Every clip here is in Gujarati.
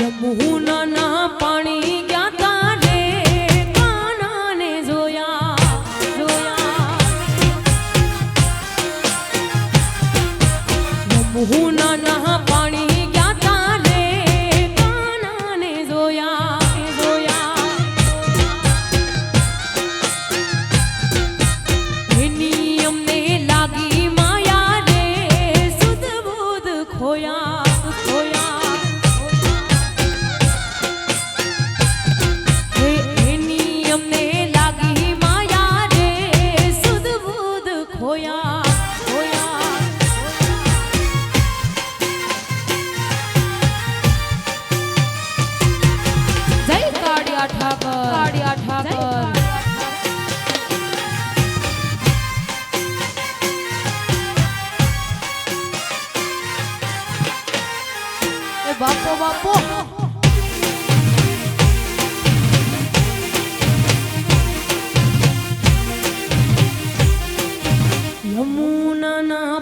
યમુનાના પાણી ઠાકર કાળિયા ઠાકર બાપો બાપો. યમુનાના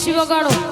festivo agora.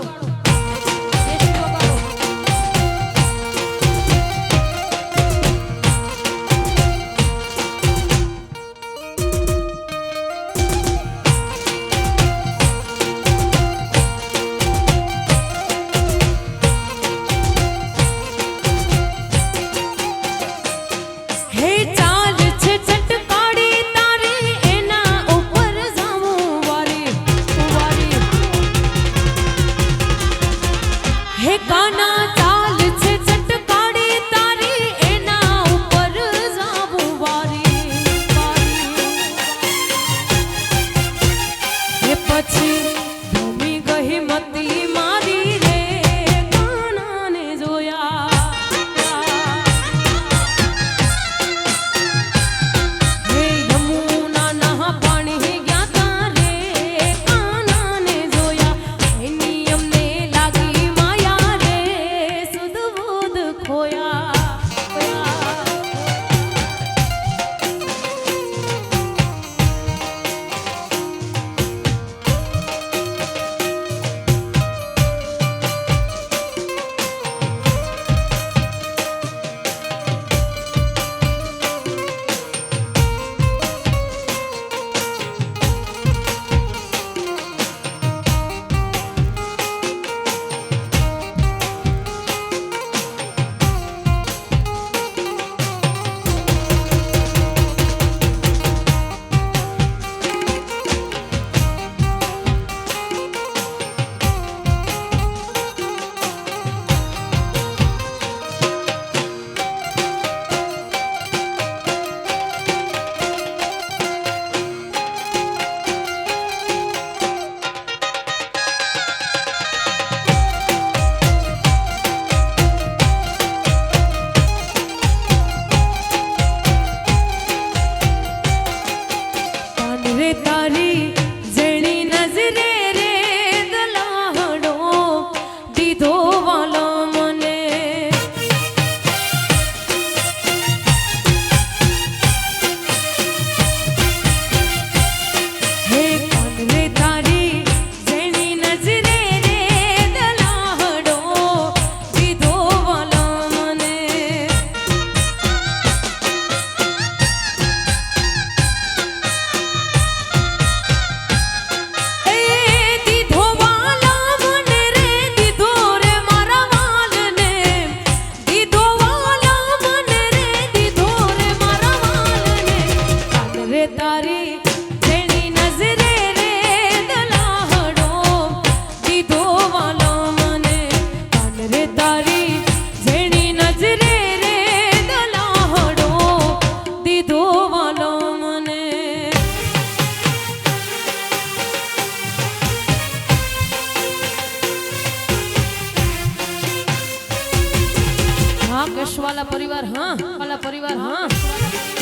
হয়া হয়া કશવાલા પરિવાર હા? વાલા પરિવાર હા?